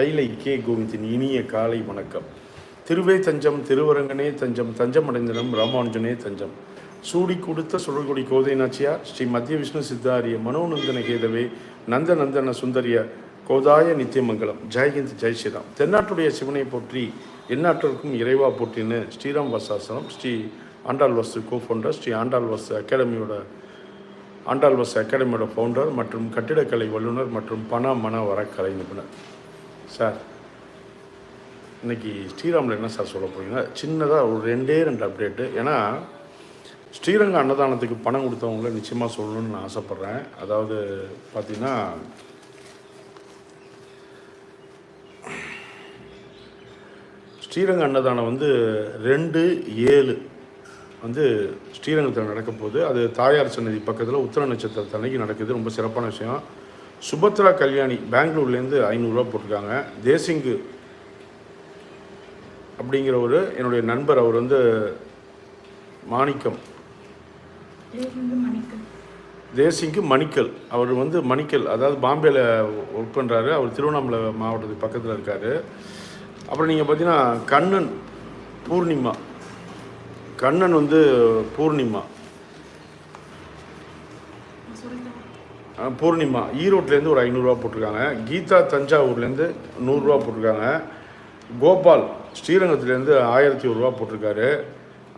கைலை K கோவிந்தின் இனிய காலை வணக்கம். திருவே தஞ்சம் திருவரங்கனே தஞ்சம் தஞ்சம் அடைந்தனம் ராமானுஜனே தஞ்சம். சூடி கொடுத்த சுடர்கொடி கோதை நாச்சியார் ஸ்ரீ மத்திய விஷ்ணு சித்தாரிய மனோநந்தன கேதவே நந்த நந்தன சுந்தரிய கோதாய நித்தியமங்கலம். ஜெயஹிந்த் ஜெய் ஸ்ரீராம். தென்னாட்டுடைய சிவனை போற்றி எந்நாட்டிற்கும் இறைவா போற்றின்னு ஸ்ரீராம் வசாசனம் ஸ்ரீ ஆண்டாள் வசு கோ ஃபவுண்டர் ஸ்ரீ ஆண்டாள் வசு அகாடமியோட ஆண்டாள் வசு அகாடமியோட ஃபவுண்டர் மற்றும் கட்டிடக்கலை வல்லுநர் மற்றும் பண மன வரக்கலை நிபுணர். சார் இன்றைக்கி ஸ்ரீராமில் என்ன சார் சொல்ல போகிறீங்க சின்னதாக ஒரு ரெண்டே ரெண்டு அப்டேட்டு ஏன்னா ஸ்ரீரங்க அன்னதானத்துக்கு பணம் கொடுத்தவங்கள நிச்சயமாக சொல்லணும்னு நான் ஆசைப்பட்றேன். அதாவது பார்த்தீங்கன்னா ஸ்ரீரங்க அன்னதானம் வந்து ரெண்டு ஏழு வந்து ஸ்ரீரங்கத்தில் நடக்க போகுது. அது தாயார் சன்னதி பக்கத்தில் உத்தர நட்சத்திரத்தன்னைக்கு நடக்குது. ரொம்ப சிறப்பான விஷயம். சுபத்ரா கல்யாணி பெங்களூர்லேருந்து ஐநூறுரூவா போட்டிருக்காங்க. தேசிங்கு அப்படிங்கிற ஒரு என்னுடைய நண்பர். அவர் வந்து மாணிக்கம். தேசிங்கு மணிக்கல். அவர் வந்து மணிக்கல். அதாவது பாம்பேயில் ஒர்க் பண்ணுறாரு அவர் திருவண்ணாமலை மாவட்டத்துக்கு பக்கத்தில் இருக்கார். அப்புறம் நீங்கள் பார்த்தீங்கன்னா கண்ணன் பூர்ணிமா. கண்ணன் வந்து பூர்ணிமா. பூர்ணிமா. ஈரோட்லேருந்து ஒரு ஐநூறுரூவா போட்டிருக்காங்க. கீதா தஞ்சாவூர்லேருந்து நூறுரூவா போட்டிருக்காங்க. கோபால் ஸ்ரீரங்கத்துலேருந்து ஆயிரத்தி ஒரு ரூபா போட்டிருக்காரு.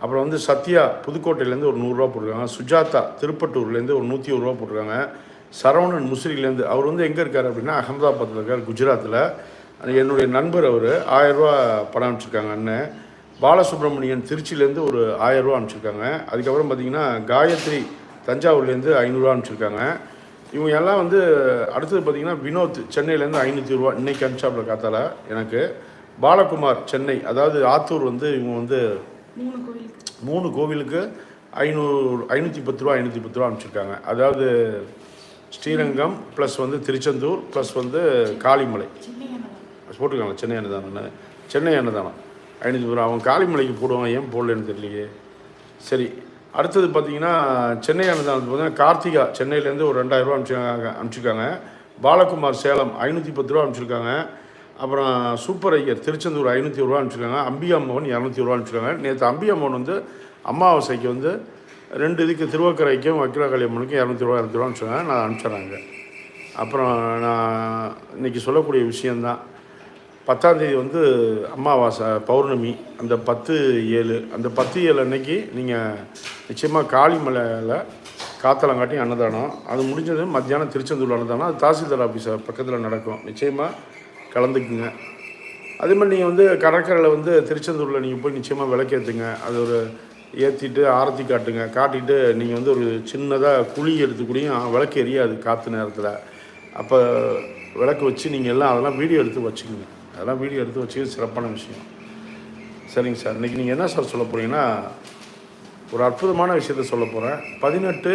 அப்புறம் வந்து சத்யா புதுக்கோட்டையிலேருந்து ஒரு நூறுரூவா போட்டிருக்காங்க. சுஜாதா திருப்பட்டூர்லேருந்து ஒரு நூற்றி ஒரு ரூபா போட்டிருக்காங்க. சரவணன் முசிறிலேருந்து அவர் வந்து எங்கே இருக்கார் அப்படின்னா அகமதாபாத்தில் இருக்கார் குஜராத்தில். என்னுடைய நண்பர் அவர். ஆயரூவா பணம் அனுப்பிச்சிருக்காங்க அண்ணன் பாலசுப்ரமணியன் திருச்சியிலேருந்து ஒரு ஆயரூவா அனுப்பிச்சிருக்காங்க. அதுக்கப்புறம் பார்த்தீங்கன்னா காயத்ரி தஞ்சாவூர்லேருந்து ஐநூறுரூவா அனுப்பிச்சிருக்காங்க. இவங்க எல்லாம் வந்து அடுத்தது பார்த்தீங்கன்னா வினோத் சென்னையிலேருந்து ஐநூற்றி ரூபா இன்னைக்கு அனுப்பிச்சாப்புல காத்தால எனக்கு. பாலகுமார் சென்னை அதாவது ஆத்தூர் வந்து இவங்க வந்து மூணு கோவிலுக்கு. ஐநூறு ஐநூற்றி பத்து ரூபா ஐநூற்றி பத்து ரூபா அனுப்பிச்சிருக்காங்க. அதாவது ஸ்ரீரங்கம் ப்ளஸ் வந்து திருச்செந்தூர் ப்ளஸ் வந்து காளிமலை. சென்னை அன்னதானம். போட்டிருக்காங்க சென்னை அன்னதானம். சென்னை அன்னதானம். ஐநூற்றி ரூபா. அவங்க காளிமலைக்கு போடுவாங்க ஏன் போடலன்னு தெரியலையே. சரி அடுத்தது பார்த்தீங்கன்னா சென்னை அனுதானம் பார்த்தீங்கன்னா கார்த்திகா சென்னையிலேருந்து ஒரு ரெண்டாயிரரூவா அனுப்பிச்சிருக்காங்க அனுப்பிச்சிருக்காங்க. பாலகுமார் சேலம் ஐநூற்றி பத்து ரூபா அனுப்பிச்சிருக்காங்க. அப்புறம் சூப்பர் ஐயர் திருச்செந்தூர் ஐநூற்றி ரூபா அனுப்பிச்சிருக்காங்க. அம்பிகா மோகன் இரநூத்தி ரூபா அனுப்பிச்சிருக்காங்க. நேற்று அம்பிகா மோகன் வந்து அமாவாசைக்கு வந்து ரெண்டு இதுக்கு திருவக்கரைக்கும் வக்கிரகாளியம்மனுக்கும் இரநூத்தி ரூபா இரநூத்தி ரூபா அனுப்பிச்சிருக்காங்க. நான் அனுப்பிச்சிட்றாங்க அப்புறம் நான் இன்னைக்கு சொல்லக்கூடிய விஷயந்தான் பத்தாந்தேதி வந்து அமாவாசை பௌர்ணமி அந்த பத்து ஏழு அந்த பத்து ஏழு அன்னைக்கு நீங்கள் நிச்சயமாக காளிமலையில் காத்தலங்காட்டி அன்னதானம். அது முடிஞ்சது மத்தியானம் திருச்செந்தூர் அன்னதானம். அது தாசில்தார் ஆஃபீஸ் பக்கத்தில் நடக்கும். நிச்சயமாக கலந்துக்குங்க. அதே மாதிரி நீங்கள் வந்து கடற்கரையில் வந்து திருச்செந்தூரில் நீங்கள் போய் நிச்சயமாக விளக்கேற்றுங்க அது ஒரு ஏற்றிட்டு ஆரத்தி காட்டுங்க. காட்டிட்டு நீங்கள் வந்து ஒரு சின்னதாக குழி எடுத்து விளக்கு எரியாது காற்று நேரத்தில். அப்போ விளக்கு வச்சு நீங்கள் எல்லாம் அதெல்லாம் வீடியோ எடுத்து வச்சுக்கோங்க. அதெல்லாம் வீடியோ எடுத்து வச்சுக்க சிறப்பான விஷயம். சரிங்க சார். இன்றைக்கி நீங்கள் என்ன சார் சொல்ல போகிறீங்கன்னா ஒரு அற்புதமான விஷயத்த சொல்ல போகிறேன் பதினெட்டு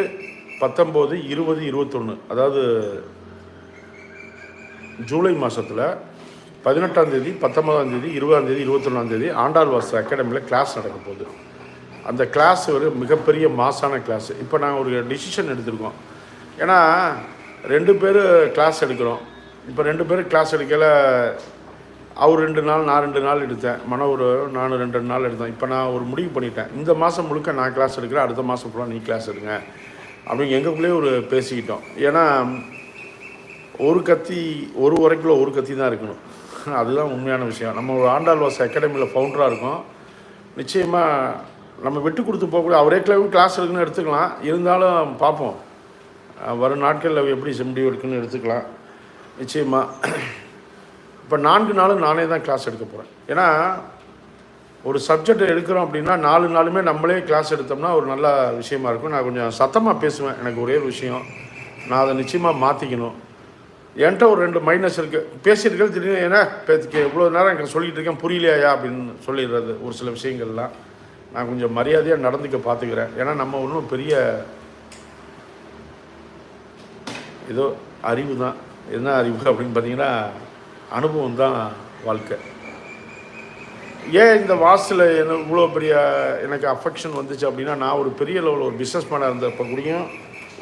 பத்தொம்போது இருபது இருபத்தொன்று அதாவது ஜூலை மாதத்தில் பதினெட்டாம் தேதி பத்தொன்பதாம் தேதி இருபதாம் தேதி இருபத்தொன்னாம் தேதி ஆண்டாள் வாச அகாடமியில் கிளாஸ் நடக்க போகுது. அந்த கிளாஸ் ஒரு மிகப்பெரிய மாசான கிளாஸ் இப்போ நாங்கள் ஒரு டிசிஷன் எடுத்திருக்கோம். ஏன்னா ரெண்டு பேர் கிளாஸ் எடுக்கிறோம். இப்போ ரெண்டு பேரும் கிளாஸ் எடுக்கல அவர் ரெண்டு நாள் நான் ரெண்டு நாள் எடுத்தேன். மனோர் நான் ரெண்டு ரெண்டு நாள் எடுத்தேன். இப்போ நான் ஒரு முடிவு பண்ணிட்டேன். இந்த மாதம் முழுக்க நான் கிளாஸ் எடுக்கிறேன் அடுத்த மாதம் ஃபுல்லாக நீ கிளாஸ் எடுங்க. அப்படின்னு எங்களுக்குள்ளேயே ஒரு பேசிக்கிட்டோம். ஏன்னா ஒரு கத்தி ஒரு உரைக்குள்ள ஒரு கத்தி தான் இருக்கணும். அதுதான் உண்மையான விஷயம். நம்ம ஒரு ஆண்டாள்வாஸ் அகாடமியில் ஃபவுண்டராக இருக்கோம். நிச்சயமாக நம்ம விட்டு கொடுத்து போகக்கூடிய அவரே கிளம்பி கிளாஸ் இருக்குன்னு எடுத்துக்கலாம். இருந்தாலும் பார்ப்போம். வரும் நாட்களில் எப்படி செம்படி இருக்குன்னு எடுத்துக்கலாம். நிச்சயமாக இப்போ நான்கு நாளும் நானே தான் கிளாஸ் எடுக்க போகிறேன் ஏன்னா ஒரு சப்ஜெக்ட் எடுக்கிறோம் அப்படின்னா நாலு நாளுமே நம்மளே கிளாஸ் எடுத்தோம்னா ஒரு நல்ல விஷயமா இருக்கும். நான் கொஞ்சம் சத்தமாக பேசுவேன். எனக்கு ஒரே ஒரு விஷயம். நான் அதை நிச்சயமாக மாற்றிக்கணும் என்கிட்ட ஒரு ரெண்டு மைனஸ் இருக்குது பேசியிருக்கிறது திடீர்னு ஏன்னா பேத்துக்கு நேரம் எனக்கு சொல்லிகிட்டு இருக்கேன் புரியலையா அப்படின்னு சொல்லிடுறது. ஒரு சில விஷயங்கள்லாம் நான் கொஞ்சம் மரியாதையாக நடந்துக்க பார்த்துக்கிறேன் ஏன்னா நம்ம ஒன்றும் பெரிய ஏதோ அறிவு தான். என்ன அறிவு அப்படின்னு பார்த்தீங்கன்னா அனுபவம் தான் வாழ்க்கை. ஏன் இந்த வாசில் என்ன இவ்வளோ பெரிய எனக்கு அஃபெக்ஷன் வந்துச்சு அப்படின்னா நான் ஒரு பெரிய லெவலில் ஒரு பிஸ்னஸ் மேனாக இருந்தப்போ கூடயும்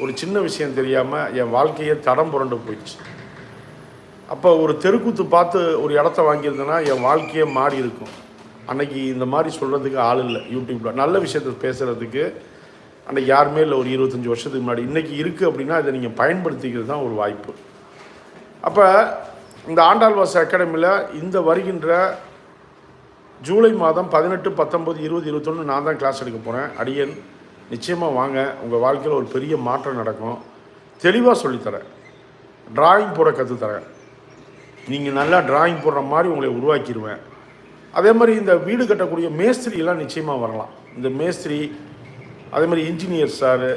ஒரு சின்ன விஷயம் தெரியாமல் என் வாழ்க்கையே தடம் புரண்டு போயிடுச்சு. அப்போ ஒரு தெருக்கூத்து பார்த்து ஒரு இடத்த வாங்கியிருந்தேன்னா என் வாழ்க்கையே மாறி இருக்கும். அன்னைக்கு இந்த மாதிரி சொல்கிறதுக்கு ஆள் இல்லை யூடியூப்பில் நல்ல விஷயத்தை பேசுகிறதுக்கு அன்றைக்கி யாருமே இல்லை ஒரு இருபத்தஞ்சி வருஷத்துக்கு முன்னாடி. இன்றைக்கி இருக்குது அப்படின்னா இதை நீங்கள் பயன்படுத்திக்கிறது தான் ஒரு வாய்ப்பு. அப்போ இந்த ஆண்டாள்வாஸ் அகாடமியில் இந்த வருகின்ற ஜூலை மாதம் பதினெட்டு பத்தொம்பது இருபது இருபத்தொன்று நான் தான் கிளாஸ் எடுக்க போகிறேன் அடியன் நிச்சயமாக வாங்க. உங்கள் வாழ்க்கையில் ஒரு பெரிய மாற்றம் நடக்கும். தெளிவாக சொல்லித்தரேன். டிராயிங் போட கற்றுத்தரேன் நீங்கள் நல்லா டிராயிங் போடுற மாதிரி உங்களை உருவாக்கிடுவேன் அதே மாதிரி இந்த வீடு கட்டக்கூடிய மேஸ்திரியெல்லாம் நிச்சயமாக வரலாம். இந்த மேஸ்திரி அதே மாதிரி இன்ஜினியர் சார்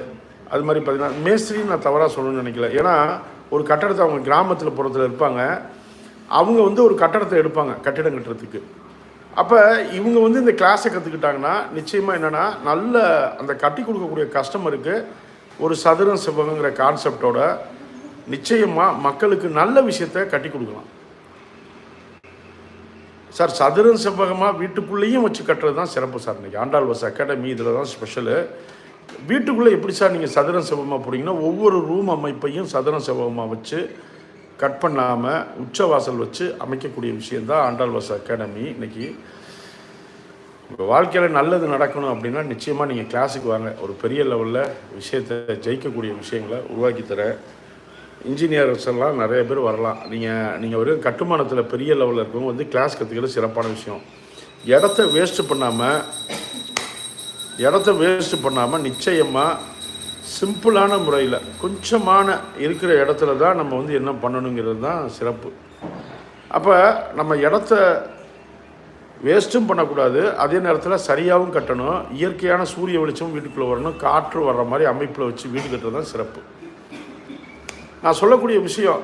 அது மாதிரி பார்த்தீங்கன்னா மேஸ்திரின்னு நான் தவறாக சொல்லணும்னு நினைக்கல. ஏன்னா ஒரு கட்டடத்தை அவங்க கிராமத்தில் புறத்தில் இருப்பாங்க. அவங்க வந்து ஒரு கட்டடத்தை எடுப்பாங்க கட்டிடம் கட்டுறதுக்கு. அப்போ இவங்க வந்து இந்த கிளாஸை கற்றுக்கிட்டாங்கன்னா நிச்சயமாக என்னென்னா நல்ல அந்த கட்டி கொடுக்கக்கூடிய கஸ்டமருக்கு ஒரு சதுரம் செவ்வகங்கிற கான்செப்டோட நிச்சயமாக மக்களுக்கு நல்ல விஷயத்த கட்டி கொடுக்கலாம். சார் சதுரம் செவ்வகமாக வீட்டுக்குள்ளேயும் வச்சு கட்டுறது தான் சிறப்பு சார். இன்றைக்கி ஆண்டாள் வச அகாடமி இதில் தான் ஸ்பெஷலு வீட்டுக்குள்ளே எப்படி சார் நீங்கள் சதுரம் செவ்வகமாக போடுறீங்கன்னா ஒவ்வொரு ரூம் அமைப்பையும் சதுரம் செவ்வகமாக வச்சு கட் பண்ணாமல் உச்சவாசல் வச்சு அமைக்கக்கூடிய விஷயந்தான் ஆண்டாள்வாஸ் அகாடமி இன்றைக்கி உங்கள் வாழ்க்கையில் நல்லது நடக்கணும் அப்படின்னா நிச்சயமாக நீங்கள் கிளாஸுக்கு வாங்க. ஒரு பெரிய லெவலில் விஷயத்தை ஜெயிக்கக்கூடிய விஷயங்களை உருவாக்கி தரேன் இன்ஜினியர்ஸ் எல்லாம் நிறைய பேர் வரலாம். நீங்கள் நீங்கள் ஒரு கட்டுமானத்தில் பெரிய லெவலில் இருக்கவங்க வந்து கிளாஸ் கற்றுக்கிறது சிறப்பான விஷயம். இடத்த வேஸ்ட்டு பண்ணாமல் இடத்த வேஸ்ட்டு பண்ணாமல் நிச்சயமாக சிம்பிளான முறையில் கொஞ்சமான இருக்கிற இடத்துல தான் நம்ம வந்து என்ன பண்ணணுங்கிறது தான் சிறப்பு. அப்போ நம்ம இடத்த வேஸ்ட்டும் பண்ணக்கூடாது அதே நேரத்தில் சரியாகவும் கட்டணும் இயற்கையான சூரிய வெளிச்சமும் வீட்டுக்குள்ளே வரணும் காற்று வர்ற மாதிரி அமைப்பில் வச்சு வீடு கட்டுறது தான் சிறப்பு. நான் சொல்லக்கூடிய விஷயம்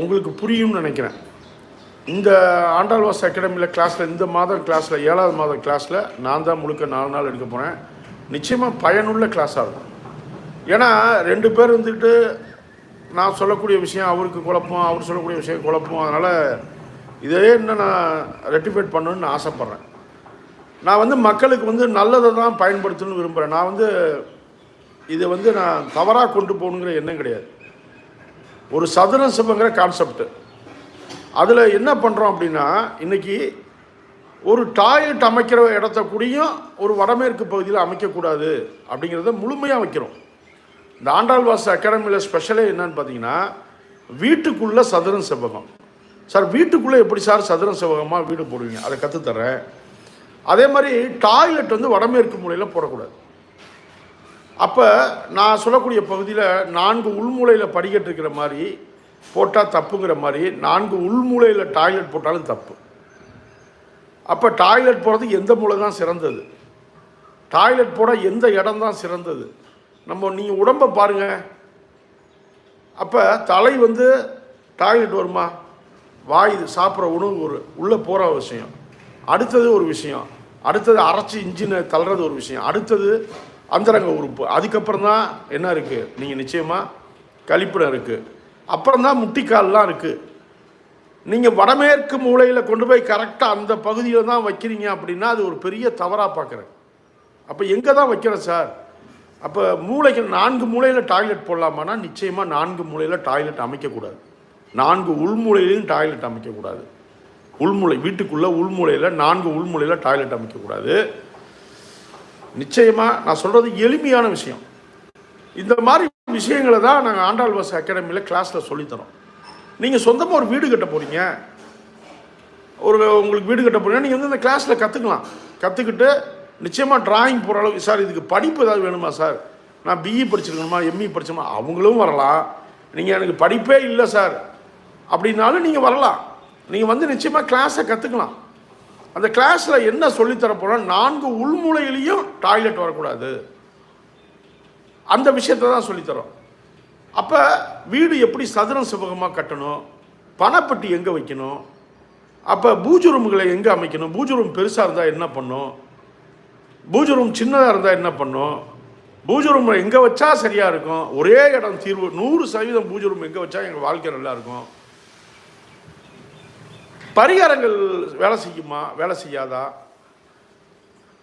உங்களுக்கு புரியும்னு நினைக்கிறேன். இந்த ஆண்டாள்வாஸ் அகாடமியில் கிளாஸில் இந்த மாதம் கிளாஸில் ஏழாவது மாதம் கிளாஸில் நான் தான் முழுக்க நாலு நாள் எடுக்க போகிறேன் நிச்சயமாக பயனுள்ள கிளாஸாக இருக்கும். ஏன்னா ரெண்டு பேர் வந்துக்கிட்டு நான் சொல்லக்கூடிய விஷயம் அவருக்கு குழப்பம் அவர் சொல்லக்கூடிய விஷயம் குழப்பம். அதனால் இதையே இன்னும் நான் ரெட்டிஃபைட் பண்ணணும்னு ஆசைப்பட்றேன். நான் வந்து மக்களுக்கு வந்து நல்லதை தான் பயன்படுத்தணும்னு விரும்புகிறேன் நான் வந்து இதை வந்து நான் தவறாக கொண்டு போகணுங்கிற எண்ணம் கிடையாது. ஒரு சதுரம் சிவங்கிற கான்செப்ட் அதில் என்ன பண்ணுறோம் அப்படின்னா இன்றைக்கி ஒரு டாய்லெட் அமைக்கிற இடத்த கூடயும் ஒரு வடமேற்கு பகுதியில் அமைக்கக்கூடாது அப்படிங்கிறத முழுமையாக வைக்கிறோம். இந்த ஆண்டாள்வாஸ் அகாடமியில் ஸ்பெஷலே என்னன்னு பார்த்தீங்கன்னா வீட்டுக்குள்ளே சதுரம் செவ்வகம். சார் வீட்டுக்குள்ளே எப்படி சார் சதுரம் செவ்வகமாக வீடு போடுவீங்க? அதை கற்றுத்தரேன் அதே மாதிரி டாய்லெட் வந்து வடமேற்கு மூலையில் போடக்கூடாது. அப்போ நான் சொல்லக்கூடிய பகுதியில் நான்கு உள்மூலையில் படிக்கட்டு இருக்கிற மாதிரி போட்டால் தப்புங்கிற மாதிரி நான்கு உள்மூலையில் டாய்லெட் போட்டாலும் தப்பு. அப்போ டாய்லெட் போகிறது எந்த மூலை தான் சிறந்தது? டாய்லெட் போட எந்த இடம் தான் சிறந்தது? நம்ம நீங்கள் உடம்பை பாருங்கள் அப்போ தலை வந்து டாய்லெட் வருமா? வாய் இது சாப்பிட்ற உணவு ஒரு உள்ளே போகிற விஷயம். அடுத்தது ஒரு விஷயம். அடுத்தது அரைச்சி இன்ஜினை தள்ளுறது ஒரு விஷயம். அடுத்தது அந்தரங்க உறுப்பு. அதுக்கப்புறம் தான் என்ன இருக்குது நீங்கள் நிச்சயமாக கழிப்பிடம் இருக்குது அப்புறம் தான் முட்டிக்கால்லாம் இருக்குது நீங்கள் வடமேற்கு மூலையில் கொண்டு போய் கரெக்டாக அந்த பகுதியில் தான் வைக்கிறீங்க அப்படின்னா அது ஒரு பெரிய தவறாக பார்க்குறேன். அப்போ எங்கே தான் வைக்கிறேன் சார் அப்போ மூளைகள் நான்கு மூலையில் டாய்லெட் போடலாமான்னா நிச்சயமாக நான்கு மூலையில் டாய்லெட் அமைக்கக்கூடாது. நான்கு உள்மூலையிலையும் டாய்லெட் அமைக்கக்கூடாது. உள்மூலை வீட்டுக்குள்ளே உள்மூலையில் நான்கு உள்மூலையில் டாய்லெட் அமைக்கக்கூடாது. நிச்சயமாக நான் சொல்கிறது எளிமையான விஷயம். இந்த மாதிரி விஷயங்களை தான் நாங்கள் ஆண்டாள் ஆண்டாள்வாஸ் அகாடமியில் கிளாஸில் சொல்லித்தரோம் நீங்கள் சொந்தமாக ஒரு வீடு கட்ட போகிறீங்க ஒரு உங்களுக்கு வீடு கட்ட போகிறீங்க நீங்கள் வந்து இந்த கிளாஸில் கற்றுக்கலாம் கற்றுக்கிட்டு நிச்சயமாக டிராயிங் போகிற அளவுக்கு சார் இதுக்கு படிப்பு ஏதாவது வேணுமா சார் நான் பிஇ படிச்சிருக்கணுமா எம்இ படிச்சோமா? அவங்களும் வரலாம். நீங்கள் எனக்கு படிப்பே இல்லை சார் அப்படின்னாலும் நீங்கள் வரலாம். நீங்கள் வந்து நிச்சயமாக கிளாஸை கற்றுக்கலாம் அந்த கிளாஸில் என்ன சொல்லித்தரப்போனால் நான்கு உள்மூலையிலையும் டாய்லெட் வரக்கூடாது. அந்த விஷயத்தை தான் சொல்லித்தரோம். அப்போ வீடு எப்படி சதுரம் செவ்வகமாக கட்டணும்? பணப்பட்டி எங்கே வைக்கணும்? அப்போ பூஜ் ரூம்களை எங்கே அமைக்கணும்? பூஜை ரூம் பெருசாக இருந்தால் என்ன பண்ணும்? பூஜை ரூம் சின்னதாக இருந்தால் என்ன பண்ணும்? பூஜை ரூம் எங்கே வச்சா சரியாக இருக்கும்? ஒரே இடம் தீர்வு நூறு சதவீதம் பூஜை ரூம் எங்கே வச்சா எங்கள் வாழ்க்கை நல்லா இருக்கும்? பரிகாரங்கள் வேலை செய்யுமா? வேலை செய்யாதா?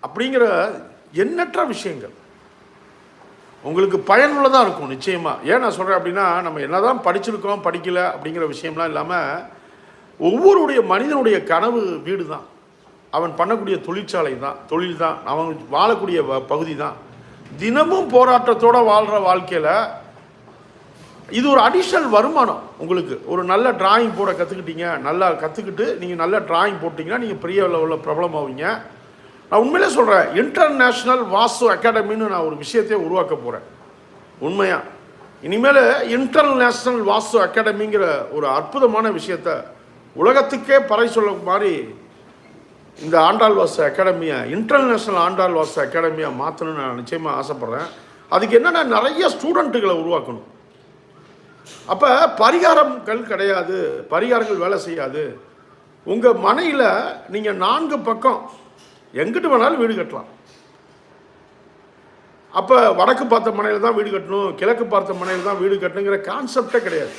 அப்படிங்கிற எண்ணற்ற விஷயங்கள். உங்களுக்கு பயனுள்ளதாக இருக்கும் நிச்சயமாக ஏன் நான் சொல்கிறேன் அப்படின்னா நம்ம என்னதான் படிச்சிருக்கோம் படிக்கலை அப்படிங்கிற விஷயம்லாம் இல்லாமல் ஒவ்வொருடைய மனிதனுடைய கனவு வீடு தான் அவன் பண்ணக்கூடிய தொழிற்சாலை தான் தொழில் தான் அவன் வாழக்கூடிய வ- பகுதி தான் தினமும் போராட்டத்தோடு வாழ்கிற வாழ்க்கையில் இது ஒரு அடிஷ்னல் வருமானம் உங்களுக்கு. ஒரு நல்ல டிராயிங் போட கற்றுக்கிட்டீங்க நல்லா கற்றுக்கிட்டு நீங்கள் நல்ல டிராயிங் போட்டிங்கன்னா நீங்கள் பெரிய லெவலில் பிரபலம் ஆவீங்க நான் உண்மையிலே சொல்கிறேன் இன்டர்நேஷ்னல் வாஸ்து அகாடமின்னு நான் ஒரு விஷயத்தையே உருவாக்க போகிறேன் உண்மையாக இனிமேல் இன்டர்நேஷ்னல் வாஸ்து அகாடமிங்கிற ஒரு அற்புதமான விஷயத்த உலகத்துக்கே பறை சொல்ல மாதிரி இந்த ஆண்டாள் வாசு அகாடமியை இன்டர்நேஷ்னல் ஆண்டாள் வாஸ்து அகாடமியை மாற்றணும்னு நான் நிச்சயமாக ஆசைப்பட்றேன். அதுக்கு என்னென்னா நிறைய ஸ்டூடெண்ட்டுகளை உருவாக்கணும். அப்போ பரிகாரங்கள் கிடையாது பரிகாரங்கள் வேலை செய்யாது. உங்கள் மனையில் நீங்கள் நான்கு பக்கம் எங்கிட்டு வேணாலும் வீடு கட்டலாம். அப்போ வடக்கு பார்த்த மனையில் தான் வீடு கட்டணும் கிழக்கு பார்த்த மனையில் தான் வீடு கட்டணுங்கிற கான்செப்டே கிடையாது.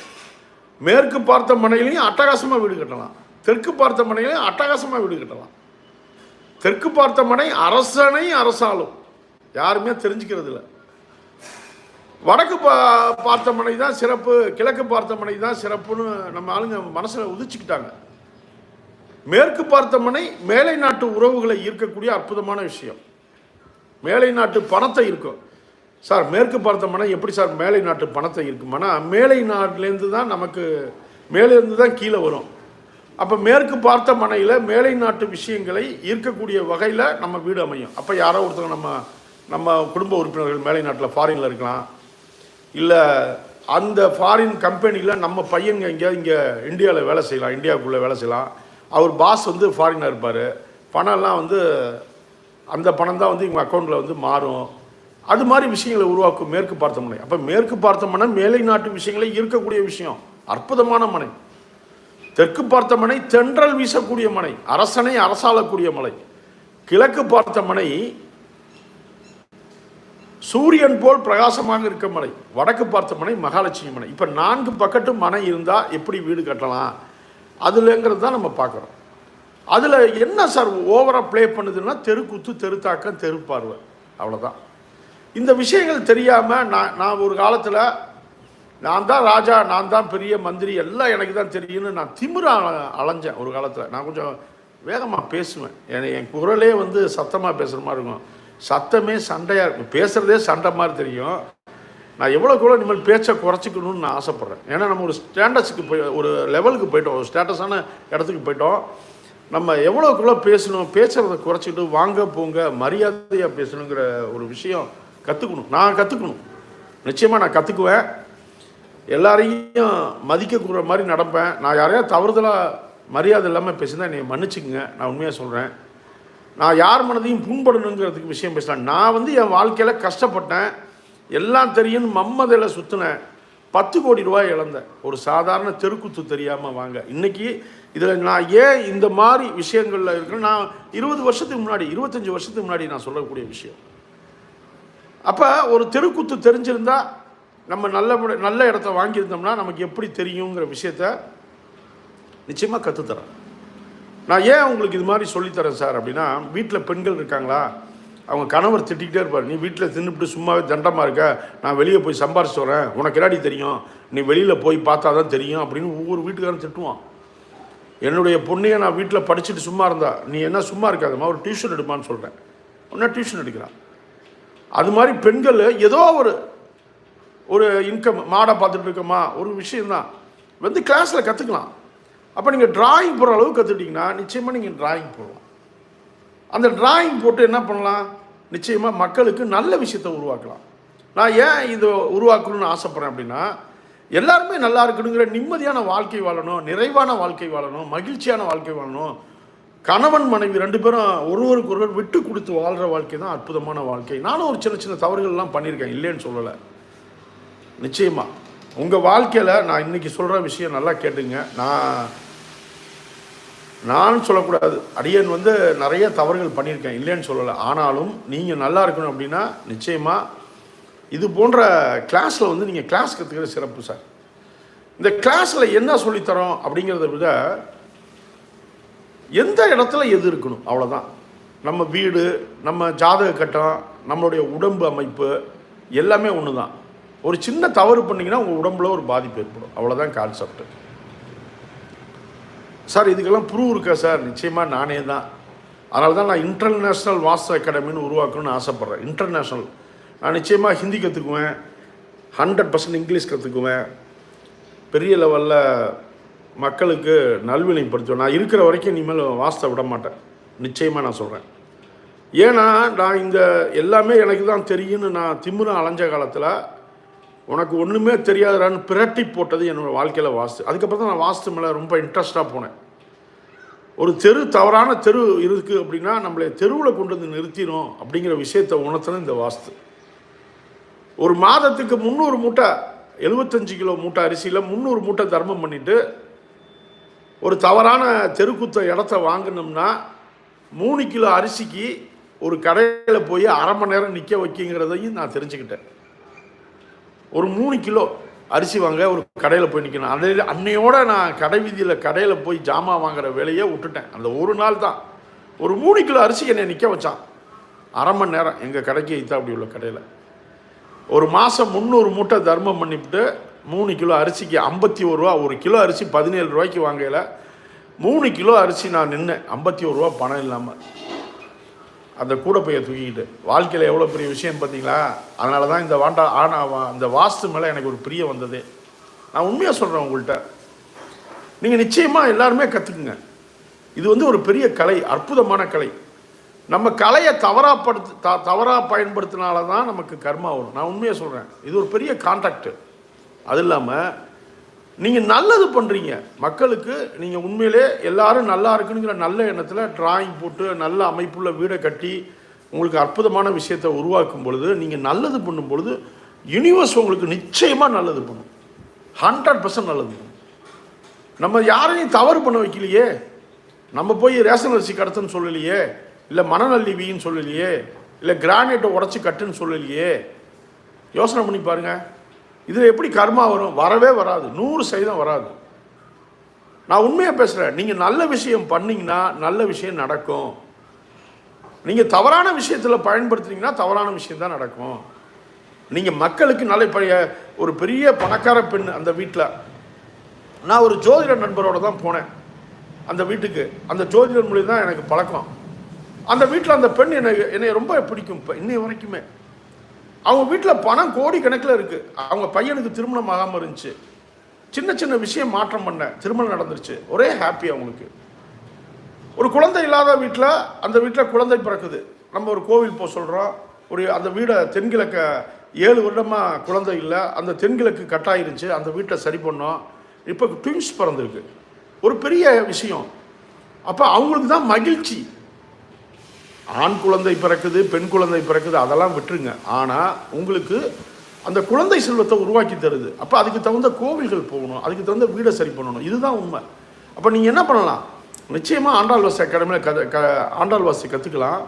மேற்கு பார்த்த மனையிலையும் அட்டகாசமாக வீடு கட்டலாம். தெற்கு பார்த்த மனையிலையும் அட்டகாசமாக வீடு கட்டலாம். தெற்கு பார்த்த மனை அரசனை அரசாலும். யாருமே தெரிஞ்சுக்கிறது இல்லை. வடக்கு பா பார்த்த மனை தான் சிறப்பு கிழக்கு பார்த்த மனை தான் சிறப்புன்னு நம்ம ஆளுங்க மனசில் உதிச்சுக்கிட்டாங்க. மேற்கு பார்த்தமனை மேலை நாட்டு உறவுகளை ஈர்க்கக்கூடிய அற்புதமான விஷயம். மேலை நாட்டு பணத்தை இருக்கும் சார் மேற்கு பார்த்த மனை எப்படி சார் மேலை நாட்டு பணத்தை இருக்குமானா மேலை நாட்டிலேருந்து தான் நமக்கு மேலேருந்து தான் கீழே வரும். அப்போ மேற்கு பார்த்த மனையில் மேலை நாட்டு விஷயங்களை ஈர்க்கக்கூடிய வகையில் நம்ம வீடு அமையும். அப்போ யாரோ ஒருத்தவங்க நம்ம நம்ம குடும்ப உறுப்பினர்கள் மேலை நாட்டில் ஃபாரினில் இருக்கலாம். இல்லை அந்த ஃபாரின் கம்பெனியில் நம்ம பையங்க எங்கேயாவது இங்கே இந்தியாவில் வேலை செய்யலாம் இந்தியாவுக்குள்ளே வேலை செய்யலாம். அவர் பாஸ் வந்து ஃபாரினாக இருப்பார். பணம்லாம் வந்து அந்த பணம் தான் வந்து இவங்க அக்கௌண்ட்டில் வந்து மாறும். அது மாதிரி விஷயங்களை உருவாக்கும் மேற்கு பார்த்த மனை அப்போ மேற்கு பார்த்த மனை மேலை நாட்டு விஷயங்களே இருக்கக்கூடிய விஷயம். அற்புதமான மனை தெற்கு பார்த்த மனை தென்றல் வீசக்கூடிய மனை அரசனை அரசாளக்கூடிய மலை. கிழக்கு பார்த்த மனை சூரியன் போல் பிரகாசமாக இருக்க மலை. வடக்கு பார்த்த மனை மகாலட்சுமி மனை இப்போ நான்கு பக்கட்டும் மனை இருந்தால் எப்படி வீடு கட்டலாம்? அதுலங்கிறது தான் நம்ம பார்க்குறோம். அதில் என்ன சார் ஓவராக ப்ளே பண்ணுதுன்னா தெருக்குத்து தெருத்தாக்கம் தெருப்பார்வை அவ்வளோதான் இந்த விஷயங்கள் தெரியாமல் நான் நான் ஒரு காலத்தில் நான் தான் ராஜா நான் தான் பெரிய மந்திரி எல்லாம் எனக்கு தான் தெரியும்னு நான் திமிரா அலைஞ்சேன் ஒரு காலத்தில். நான் கொஞ்சம் வேகமாக பேசுவேன். என் என் குரலே வந்து சத்தமாக பேசுகிற மாதிரி இருக்கும். சத்தமே சண்டையாக இருக்கும். பேசுகிறதே சண்டை மாதிரி தெரியும். நான் எவ்வளோக்கு எவ்வளோ இனிமேல் பேச்சை குறைச்சிக்கணும்னு நான் ஆசைப்பட்றேன். ஏன்னா நம்ம ஒரு ஸ்டேண்டஸுக்கு போய் ஒரு லெவலுக்கு போயிட்டோம். ஒரு ஸ்டேட்டஸான இடத்துக்கு போயிட்டோம். நம்ம எவ்வளோக்குள்ளே பேசணும் பேசுகிறத குறைச்சிக்கிட்டு வாங்க போங்க மரியாதையாக பேசணுங்கிற ஒரு விஷயம் கற்றுக்கணும் நான் கற்றுக்கணும் நிச்சயமாக நான் கற்றுக்குவேன் எல்லாரையும் மதிக்கக்கூட மாதிரி நடப்பேன். நான் யாரையா தவறுதலாக மரியாதை இல்லாமல் பேசினா என்னை மன்னிச்சுக்குங்க. நான் உண்மையாக சொல்கிறேன் நான் யார் மனதையும் புண்படணுங்கிறதுக்கு விஷயம் பேசலாம் நான் வந்து என் வாழ்க்கையில் கஷ்டப்பட்டேன். எல்லாம் தெரியும்னு மம்மதில் சுற்றின பத்து கோடி ரூபாய் இழந்தேன் ஒரு சாதாரண தெருக்குத்து தெரியாமல் வாங்க. இன்னைக்கு இதில் நான் ஏன் இந்த மாதிரி விஷயங்களில் இருக்குன்னு நான் இருபது வருஷத்துக்கு முன்னாடி இருபத்தஞ்சி வருஷத்துக்கு முன்னாடி நான் சொல்லக்கூடிய விஷயம். அப்போ ஒரு தெருக்குத்து தெரிஞ்சிருந்தா நம்ம நல்ல முறை- நல்ல இடத்த வாங்கியிருந்தோம்னா நமக்கு எப்படி தெரியுங்கிற விஷயத்த நிச்சயமாக கற்றுத்தரேன் நான் ஏன் உங்களுக்கு இது மாதிரி சொல்லித்தரேன் சார் அப்படின்னா வீட்டில் பெண்கள் இருக்காங்களா? அவங்க கணவர் திட்டிக்கிட்டே இருப்பார். நீ வீட்டில் தின்னுபிட்டு சும்மாவே தண்டமாக இருக்க. நான் வெளியே போய் சம்பாரிச்சு வரேன் உனக்கு என்னடி தெரியும்? நீ வெளியில் போய் பார்த்தா தான் தெரியும். அப்படின்னு ஒவ்வொரு வீட்டுக்காரன் திட்டுவான். என்னுடைய பொண்ணையை நான் வீட்டில் படிச்சுட்டு சும்மா இருந்தா நீ என்ன சும்மா இருக்காதம்மா? ஒரு டியூஷன் எடுப்பான்னு சொல்கிறேன் ஒன்றா டியூஷன் எடுக்கிறான். அது மாதிரி பெண்கள் ஏதோ ஒரு ஒரு இன்கம் மாடை பார்த்துட்டு இருக்கோமா ஒரு விஷயந்தான் வந்து கிளாஸில் கற்றுக்கலாம் அப்போ நீங்கள் டிராயிங் போடுற அளவுக்கு கற்றுக்கிட்டிங்கன்னா நிச்சயமாக நீங்கள் டிராயிங் போடலாம். அந்த டிராயிங் போட்டு என்ன பண்ணலாம்? நிச்சயமாக மக்களுக்கு நல்ல விஷயத்தை உருவாக்கலாம். நான் ஏன் இதை உருவாக்கணும்னு ஆசைப்பட்றேன் அப்படின்னா எல்லாருமே நல்லா இருக்கணுங்கிற நிம்மதியான வாழ்க்கை வாழணும் நிறைவான வாழ்க்கை வாழணும் மகிழ்ச்சியான வாழ்க்கை வாழணும். கணவன் மனைவி ரெண்டு பேரும் ஒருவருக்கு ஒருவர் விட்டு கொடுத்து வாழ்கிற வாழ்க்கை தான் அற்புதமான வாழ்க்கை. நானும் ஒரு சின்ன சின்ன தவறுகள்லாம் பண்ணியிருக்கேன் இல்லைன்னு சொல்லலை. நிச்சயமாக உங்கள் வாழ்க்கையில் நான் இன்றைக்கி சொல்கிற விஷயம் நல்லா கேட்டுங்க. நான் நான் சொல்லக்கூடாது. அடியன் வந்து நிறைய தவறுகள் பண்ணியிருக்கேன். இல்லைன்னு சொல்லலை. ஆனாலும் நீங்கள் நல்லா இருக்கணும் அப்படின்னா நிச்சயமாக இது போன்ற கிளாஸில் வந்து நீங்கள் கிளாஸ் கற்றுக்கிற சிறப்பு சார். இந்த கிளாஸில் என்ன சொல்லித்தரோம் அப்படிங்கிறத விட எந்த இடத்துல எது இருக்கணும்? அவ்வளோதான் நம்ம வீடு நம்ம ஜாதக கட்டம் நம்மளுடைய உடம்பு அமைப்பு எல்லாமே ஒன்று தான் ஒரு சின்ன தவறு பண்ணிங்கன்னா உங்கள் உடம்புல ஒரு பாதிப்பு ஏற்படும். அவ்வளோதான் கான்செப்ட் சார் இதுக்கெல்லாம் ப்ரூவ் இருக்கா சார்? நிச்சயமாக நானே தான். அதனால தான் நான் இன்டர்நேஷ்னல் வாஸ்து அகாடமின்னு உருவாக்கணும்னு ஆசைப்பட்றேன். இன்டர்நேஷ்னல் நான் நிச்சயமாக ஹிந்தி கற்றுக்குவேன் ஹண்ட்ரட் பர்சன்ட் இங்கிலீஷ் கற்றுக்குவேன் பெரிய லெவலில் மக்களுக்கு நல்வினைப்படுத்துவேன் நான் இருக்கிற வரைக்கும் இனிமேல் வாஸ்தை விட மாட்டேன். நிச்சயமாக நான் சொல்கிறேன் ஏன்னா நான் இந்த எல்லாமே எனக்கு தான் தெரியும்னு நான் திமிர அலைஞ்ச காலத்தில் உனக்கு ஒன்றுமே தெரியாதுடான்னு பிரட்டி போட்டது என்னோடய வாழ்க்கையில் வாஸ்து. அதுக்கப்புறம் தான் நான் வாஸ்து மேலே ரொம்ப இன்ட்ரெஸ்டாக போனேன். ஒரு தெரு தவறான தெரு இருக்குது அப்படின்னா நம்மளை தெருவில் கொண்டு வந்து நிறுத்திடும் அப்படிங்கிற விஷயத்தை உணர்த்தின இந்த வாஸ்து. ஒரு மாதத்துக்கு முந்நூறு மூட்டை எழுபத்தஞ்சு கிலோ மூட்டை அரிசியில் முந்நூறு மூட்டை தர்மம் பண்ணிவிட்டு ஒரு தவறான தெருக்குத்த இடத்த வாங்கினோம்னா மூணு கிலோ அரிசிக்கு ஒரு கடையில் போய் அரை மணி நேரம் நிற்க வைக்கிங்கிறதையும் நான் தெரிஞ்சுக்கிட்டேன். ஒரு மூணு கிலோ அரிசி வாங்க ஒரு கடையில் போய் நிற்கணும் அதே அன்னையோட நான் கடை வீதியில் கடையில் போய் ஜாமான் வாங்குற வேலையை விட்டுட்டேன். அந்த ஒரு நாள் தான். ஒரு மூணு கிலோ அரிசி என்னை நிற்க வச்சான். அரை மணி நேரம் எங்கள் கடைக்கு ஐத்தா அப்படி உள்ள கடையில். ஒரு மாதம் முந்நூறு மூட்டை தர்மம் பண்ணிவிட்டு மூணு கிலோ அரிசிக்கு ஐம்பத்தி ஒரு ரூபா ஒரு கிலோ அரிசி பதினேழு ரூபாய்க்கு வாங்கலை. மூணு கிலோ அரிசி நான் நின்னேன். ஐம்பத்தி ஒரு ரூபா பணம் இல்லாமல் அந்த கூடப்பையை தூக்கிக்கிட்டு வாழ்க்கையில் எவ்வளோ பெரிய விஷயம் பார்த்தீங்களா? அதனால தான் இந்த வாண்டா ஆனா வா- இந்த வாஸ்து மேலே எனக்கு ஒரு பிரியம் வந்தது. நான் உண்மையாக சொல்கிறேன் உங்கள்கிட்ட நீங்கள் நிச்சயமாக எல்லாருமே கற்றுக்குங்க இது வந்து ஒரு பெரிய கலை அற்புதமான கலை. நம்ம கலையை தவறாக படுத்து த தவறாக பயன்படுத்தினால தான் நமக்கு கர்மா வரும். நான் உண்மையாக சொல்கிறேன் இது ஒரு பெரிய கான்டாக்டு அது இல்லாமல் நீங்கள் நல்லது பண்ணுறீங்க மக்களுக்கு நீங்கள் உண்மையிலே எல்லாரும் நல்லா இருக்குங்கிற நல்ல எண்ணத்தில் டிராயிங் போட்டு நல்ல அமைப்புள்ள வீடை கட்டி உங்களுக்கு அற்புதமான விஷயத்தை உருவாக்கும் பொழுது நீங்கள் நல்லது பண்ணும் பொழுது யூனிவர்ஸ் உங்களுக்கு நிச்சயமாக நல்லது பண்ணும். ஹண்ட்ரட் பர்சன்ட் நல்லது பண்ணும். நம்ம யாரையும் தவறு பண்ண வைக்கலையே. நம்ம போய் ரேஷன் அரிசி கடத்துன்னு சொல்லலையே. இல்லை மணநல்லி வீன்னு சொல்லலையே. இல்லை கிரானைட்டை உடச்சி கட்டுன்னு சொல்லலையே. யோசனை பண்ணி பாருங்கள் இதில் எப்படி கர்மா வரும்? வரவே வராது. நூறு சதவீதம் வராது. நான் உண்மையாக பேசுகிறேன் நீங்கள் நல்ல விஷயம் பண்ணிங்கன்னா நல்ல விஷயம் நடக்கும். நீங்கள் தவறான விஷயத்தில் பயன்படுத்துனீங்கன்னா தவறான விஷயம் தான் நடக்கும். நீங்கள் மக்களுக்கு நல்ல பழைய ஒரு பெரிய பணக்கார பெண் அந்த வீட்டில் நான் ஒரு ஜோதிட நண்பரோடு தான் போனேன். அந்த வீட்டுக்கு. அந்த ஜோதிடர் மொழி தான் எனக்கு பழக்கம். அந்த வீட்டில் அந்த பெண் என்னை என்னை ரொம்ப பிடிக்கும். இப்போ இன்னை வரைக்குமே. அவங்க வீட்டில் பணம் கோடி கணக்கில் இருக்குது அவங்க பையனுக்கு திருமணம் ஆகாமல் இருந்துச்சு. சின்ன சின்ன விஷயம் மாற்றம் பண்ண திருமணம் நடந்துருச்சு. ஒரே ஹாப்பி அவங்களுக்கு. ஒரு குழந்தை இல்லாத வீட்டில் அந்த வீட்டில் குழந்தை பிறக்குது. நம்ம ஒரு கோவில் போக சொல்கிறோம் ஒரு அந்த வீடை தென்கிழக்க ஏழு வருடமாக குழந்தை இல்லை. அந்த தென்கிழக்கு கட்டாயிருந்துச்சு. அந்த வீட்டை சரி பண்ணோம். இப்போ ட்வின்ஸ் பிறந்திருக்கு. ஒரு பெரிய விஷயம். அப்போ அவங்களுக்கு தான் மகிழ்ச்சி. ஆண் குழந்தை பிறக்குது பெண் குழந்தை பிறக்குது அதெல்லாம் விட்டுருங்க. ஆனால் உங்களுக்கு அந்த குழந்தை செல்வத்தை உருவாக்கி தருது. அப்போ அதுக்கு தகுந்த கோவில்கள் போகணும் அதுக்கு தகுந்த வீடை சரி பண்ணணும். இதுதான் உண்மை. அப்போ நீங்கள் என்ன பண்ணலாம்? நிச்சயமாக ஆண்டாள்வாசி அகாடமியில் கதை க ஆண்டாள்வாசி கற்றுக்கலாம்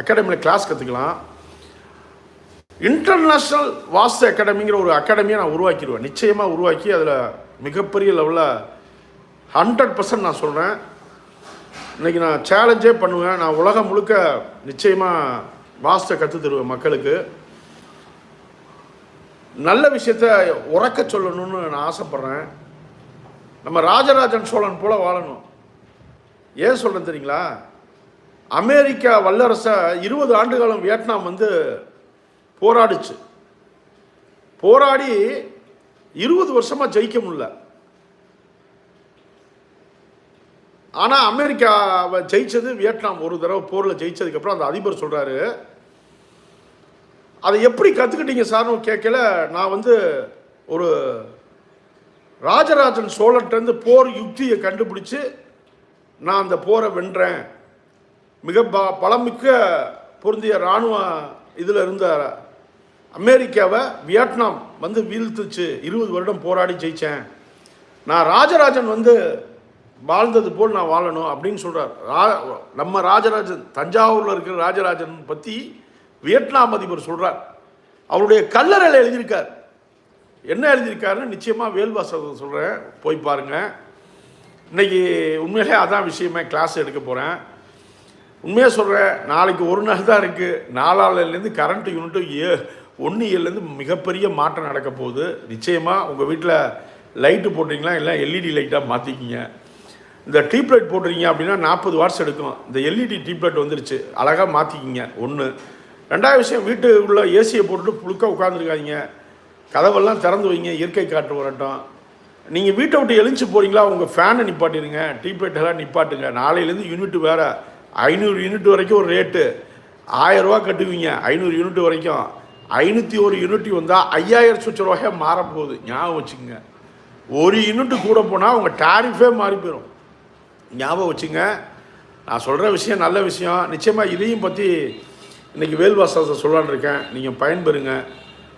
அகாடமியில் கிளாஸ் கற்றுக்கலாம் இன்டர்நேஷ்னல் வாஸ்து அகாடமிங்கிற ஒரு அகாடமியை நான் உருவாக்கிடுவேன். நிச்சயமாக உருவாக்கி அதில் மிகப்பெரிய லெவலில் ஹண்ட்ரட் பர்சன்ட் நான் சொல்கிறேன் இன்றைக்கி நான் சேலஞ்சே பண்ணுவேன். நான் உலகம் முழுக்க நிச்சயமாக வாஸ்தை கற்றுத் தருவேன் மக்களுக்கு. நல்ல விஷயத்த உறக்க சொல்லணும்னு நான் ஆசைப்பட்றேன். நம்ம ராஜராஜன் சோழன் போல் வாழணும். ஏன் சொல்கிறேன் தெரியுங்களா? அமெரிக்கா வல்லரசை இருபது ஆண்டு காலம் வியட்நாம் வந்து போராடிச்சு. போராடி இருபது வருஷமாக ஜெயிக்க முடியல. ஆனால் அமெரிக்காவை ஜெயிச்சது வியட்நாம் ஒரு தடவை போரில் ஜெயிச்சதுக்கப்புறம் அந்த அதிபர் சொல்கிறாரு அதை எப்படி கற்றுக்கிட்டீங்க சார்னு கேட்கல. நான் வந்து ஒரு ராஜராஜன் சோழர்கிட்டருந்து போர் யுக்தியை கண்டுபிடிச்சு நான் அந்த போரை வென்றேன். மிக ப பலமிக்க பொருந்திய இராணுவ இதில் இருந்த அமெரிக்காவை வியட்நாம் வந்து வீழ்த்துச்சு. இருபது வருடம் போராடி ஜெயித்தேன் நான் ராஜராஜன் வந்து வாழ்ந்தது போல் நான் வாழணும் அப்படின்னு சொல்கிறார் ரா நம்ம ராஜராஜன் தஞ்சாவூரில் இருக்கிற ராஜராஜன் பற்றி வியட்நாம் அதிபர் சொல்கிறார் அவருடைய கல்லறையில் எழுதியிருக்கார். என்ன எழுதியிருக்காருன்னு நிச்சயமாக வேல்வாசகம் சொல்கிறேன் போய் பாருங்கள் இன்னைக்கு உண்மையிலே அதான் விஷயமே கிளாஸ் எடுக்க போகிறேன் உண்மையாக சொல்கிறேன் நாளைக்கு ஒரு நாள் தான் இருக்குது நாலாளிலேருந்து கரண்ட் யூனிட்டு ஏ ஒன்று ஏழுலேருந்து மிகப்பெரிய மாற்றம் நடக்க போகுது. நிச்சயமாக உங்கள் வீட்டில் லைட்டு போட்டிங்களா இல்லை எல்இடி லைட்டாக மாற்றிக்கிங்க இந்த டியூப் லைட் போட்டுறீங்க அப்படின்னா நாற்பது வாட்ஸ் எடுக்கும். இந்த எல்இடி டியூப் லைட் வந்துருச்சு. அழகாக மாற்றிக்கிங்க ஒன்று ரெண்டாவது விஷயம் வீட்டு உள்ள ஏசியை போட்டுட்டு புழுக்க உட்காந்துருக்காதீங்க கதவெல்லாம் திறந்து வைங்க. இயற்கை காற்று வரட்டும். நீங்கள் வீட்டை விட்டு எழுந்துச்சு போகிறீங்களா உங்கள் ஃபேனை நிப்பாட்டிடுங்க. டியூப் லைட் எல்லாம் நிப்பாட்டுங்க. நாளையிலேருந்து யூனிட் வேறு. ஐநூறு யூனிட் வரைக்கும் ஒரு ரேட்டு ஆயரூவா கட்டுவீங்க. ஐநூறு யூனிட் வரைக்கும். ஐநூற்றி ஒரு யூனிட் வந்தால் ஐயாயிரம் சுவிட்ச் ரூபாய் மாறப்போகுது. ஞாபகம் வச்சுக்கோங்க. ஒரு யூனிட் கூட போனால் உங்கள் டாரிஃபே மாறி போயிடும் ஞாபகம் வச்சுங்க. நான் சொல்கிற விஷயம் நல்ல விஷயம். நிச்சயமாக இதையும் பற்றி இன்றைக்கி வேல்வாசத்தை சொல்லலான்னு இருக்கேன். நீங்கள் பயன்பெறுங்க.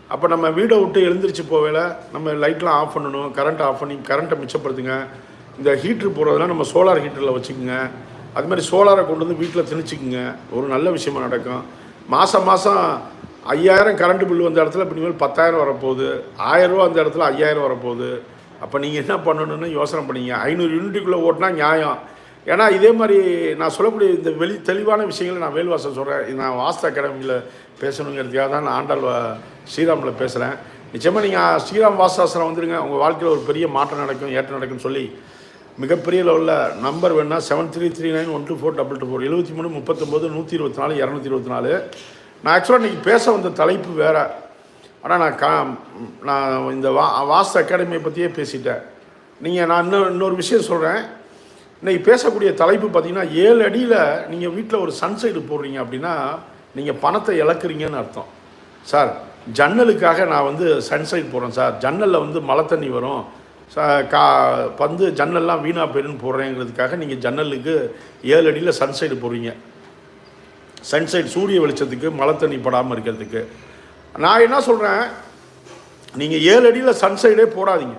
அப்போ நம்ம வீடை விட்டு எழுந்திரிச்சு போவேல நம்ம லைட்லாம் ஆஃப் பண்ணணும். கரண்ட் ஆஃப் பண்ணி கரண்ட்டை மிச்சப்படுத்துங்க. இந்த ஹீட்ரு போடுறதெல்லாம் நம்ம சோலார் ஹீட்டரில் வச்சுக்கோங்க. அது மாதிரி சோலாரை கொண்டு வந்து வீட்டில் திணிச்சிக்குங்க ஒரு நல்ல விஷயமா நடக்கும். மாதம் மாதம் ஐயாயிரம் கரண்ட் பில் வந்த இடத்துல இப்போ இனிமேல் பத்தாயிரம் வரப்போகுது. ஆயிரரூவா அந்த இடத்துல ஐயாயிரம் வரப்போகுது. அப்போ நீங்கள் என்ன பண்ணணும்னு யோசனை பண்ணீங்க. ஐநூறு யூனிட்டுக்குள்ளே ஓட்டினா நியாயம். ஏன்னா இதே மாதிரி நான் சொல்லக்கூடிய இந்த வெளி தெளிவான விஷயங்களை நான் வேல்வாசம் சொல்கிறேன் நான் வாஸ்த அகாடமியில் பேசணுங்கிறதுக்காக தான் நான் ஆண்டாள் ஸ்ரீராமில் பேசுகிறேன் நிச்சயமாக நீங்கள் ஸ்ரீராம் வாஸ்தாசனம் வந்துடுங்க உங்கள் வாழ்க்கையில் ஒரு பெரிய மாற்றம் நடக்கும் ஏற்றம் நடக்கும்னு சொல்லி மிகப்பெரிய லெவலில் நம்பர் வேணால் seven three three nine one two four double two four எழுபத்தி மூணு முப்பத்தொம்போது நூற்றி இருபத்தி நாலு இரநூத்தி இருபத்தி நாலு. நான் ஆக்சுவலாக இன்றைக்கி பேச வந்த தலைப்பு வேறு. ஆனால் நான் கா நான் இந்த வா வாச அகாடமியை பற்றியே பேசிட்டேன். நீங்கள் நான் இன்னும் இன்னொரு விஷயம் சொல்கிறேன் இன்றைக்கி பேசக்கூடிய தலைப்பு பார்த்தீங்கன்னா ஏழு அடியில் நீங்கள் வீட்டில் ஒரு சன்சைடு போடுறீங்க அப்படின்னா நீங்கள் பணத்தை இழக்கிறீங்கன்னு அர்த்தம். சார் ஜன்னலுக்காக நான் வந்து சன்சைட் போடுறேன் சார். ஜன்னலில் வந்து மழை தண்ணி வரும். கா பந்து ஜன்னல்லாம் வீணாக போயிடுன்னு போடுறேங்கிறதுக்காக நீங்கள் ஜன்னலுக்கு ஏழு அடியில் சன்சைடு போடுறீங்க. சன்சைட் சூரிய வெளிச்சத்துக்கு மழை தண்ணி படாமல் இருக்கிறதுக்கு. நான் என்ன சொல்கிறேன் நீங்கள் ஏழு அடியில் சன்சைடே போடாதீங்க.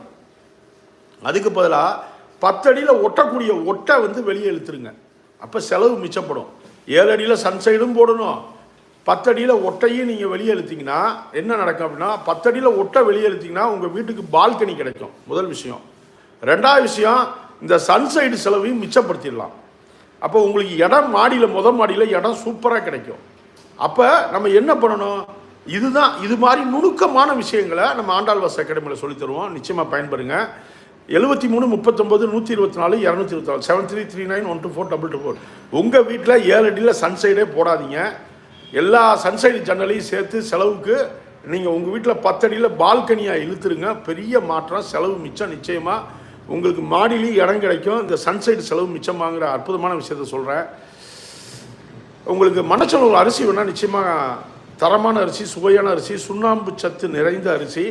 அதுக்கு பதிலாக பத்தடியில் ஒட்டக்கூடிய ஒட்டை வந்து வெளியே இழுத்துருங்க. அப்போ செலவு மிச்சப்படும். ஏழு அடியில் சன்சைடும் போடணும். பத்தடியில் ஒட்டையும் நீங்கள் வெளியே இழுத்தீங்கன்னா என்ன நடக்கும் அப்படின்னா பத்தடியில் ஒட்டை வெளியே இழுத்தீங்கன்னா உங்கள் வீட்டுக்கு பால்கனி கிடைக்கும். முதல் விஷயம். ரெண்டாவது விஷயம் இந்த சன்சைடு செலவையும் மிச்சப்படுத்திடலாம். அப்போ உங்களுக்கு இடம் மாடியில் முதல் மாடியில் இடம் சூப்பராக கிடைக்கும். அப்போ நம்ம என்ன பண்ணணும்? இதுதான் இது மாதிரி நுணுக்கமான விஷயங்களை நம்ம ஆண்டாள் வாஸ் அகாடமியில் சொல்லித் தருவோம். நிச்சயமாக பயன்பெறுங்க. எழுபத்தி மூணு முப்பத்தொம்பது நூற்றி இருபத்தி நாலு இரநூத்தி இருபத்தி நாலு seven three three nine one two four double two four உங்கள் வீட்டில் ஏழு அடியில் சன்சைடே போடாதீங்க. எல்லா சன்சைடு ஜன்னலையும் சேர்த்து செலவுக்கு நீங்கள் உங்கள் வீட்டில் பத்தடியில் பால்கனியாக இழுத்துருங்க. பெரிய மாற்றம் செலவு மிச்சம் நிச்சயமாக உங்களுக்கு மாடிலையும் இடம் கிடைக்கும். இந்த சன்சைடு செலவு மிச்சமாகிற அற்புதமான விஷயத்த சொல்கிறேன் உங்களுக்கு மணச்சலூர் அரிசி வேணால் நிச்சயமாக தரமான அரிசி சுவையான அரிசி சுண்ணாம்பு சத்து நிறைந்த அரிசி.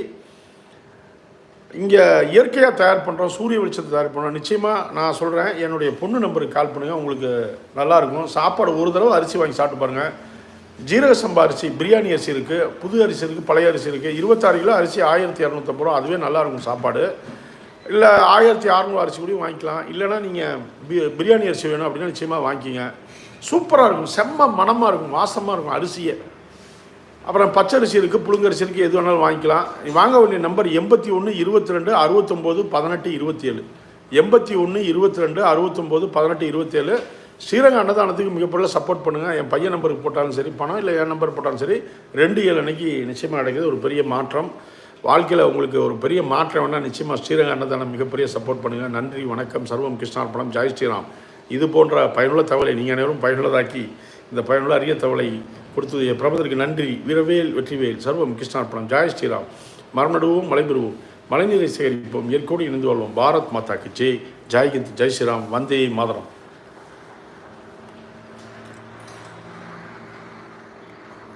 இங்கே இயற்கையாக தயார் பண்ணுறோம் சூரிய வெளிச்சத்தை தயார் பண்ணுறோம் நிச்சயமாக நான் சொல்கிறேன் என்னுடைய பொண்ணு நம்பருக்கு கால் பண்ணுங்கள் உங்களுக்கு நல்லாயிருக்கும் சாப்பாடு ஒரு தடவை அரிசி வாங்கி சாப்பிட்டு பாருங்கள் ஜீரக சம்பா அரிசி பிரியாணி அரிசி இருக்குது புது அரிசி இருக்குது பழைய அரிசி இருக்குது இருபத்தாறு கிலோ அரிசி ஆயிரத்தி இரநூத்தம்பது ரூபா அதுவே நல்லாயிருக்கும் சாப்பாடு. இல்லை ஆயிரத்தி அறநூறு அரிசி கூட வாங்கிக்கலாம். இல்லைன்னா நீங்கள் பி பிரியாணி அரிசி வேணும் அப்படின்னா நிச்சயமாக வாங்கிக்கிங்க. சூப்பராக இருக்கும் செம்ம மணமாக இருக்கும் வாசமாக இருக்கும் அரிசியை. அப்புறம் பச்சரிசி இருக்குது புழுங்கரிசி இருக்குது எது வேணாலும் வாங்கிக்கலாம். வாங்க வேண்டிய நம்பர் எண்பத்தி ஒன்று இருபத்தி ரெண்டு அறுபத்தொம்போது பதினெட்டு இருபத்தி ஏழு எண்பத்தி ஒன்று இருபத்தி ரெண்டு அறுபத்தொம்போது பதினெட்டு இருபத்தேழு. ஸ்ரீரங்க அன்னதானத்துக்கு மிகப்பெரிய சப்போர்ட் பண்ணுங்கள் என் பையன் நம்பருக்கு போட்டாலும் சரி பணம் இல்லை என் நம்பர் போட்டாலும் சரி ரெண்டு ஏழு அன்னைக்கு நிச்சயமாக நடக்குது ஒரு பெரிய மாற்றம். வாழ்க்கையில் உங்களுக்கு ஒரு பெரிய மாற்றம் வேணால் நிச்சயமாக ஸ்ரீரங்க அன்னதானம் மிகப்பெரிய சப்போர்ட் பண்ணுங்கள் நன்றி வணக்கம் சர்வம் கிருஷ்ணார்பணம் ஜாய் ஸ்ரீராம். இது போன்ற பயனுள்ள தகவலை நீங்கள் அனைவரும் பயனுள்ளதாக்கி இந்த பயனுள்ள அரிய தகவலை கொடுத்தது பிரபதற்கு நன்றி. வீரவேல் வெற்றிவேல் சர்வம் கிருஷ்ணார்ப்பணம் ஜாய் ஸ்ரீராம். மரம் நடுவோம் மலை பெறுவோம். மழைநீரை சேகரிப்போம். இயற்கையோடு இணைந்து வாழ்வோம். பாரத் மாதா கி ஜெய் ஜெய் ஸ்ரீராம். வந்தே மாதரம்.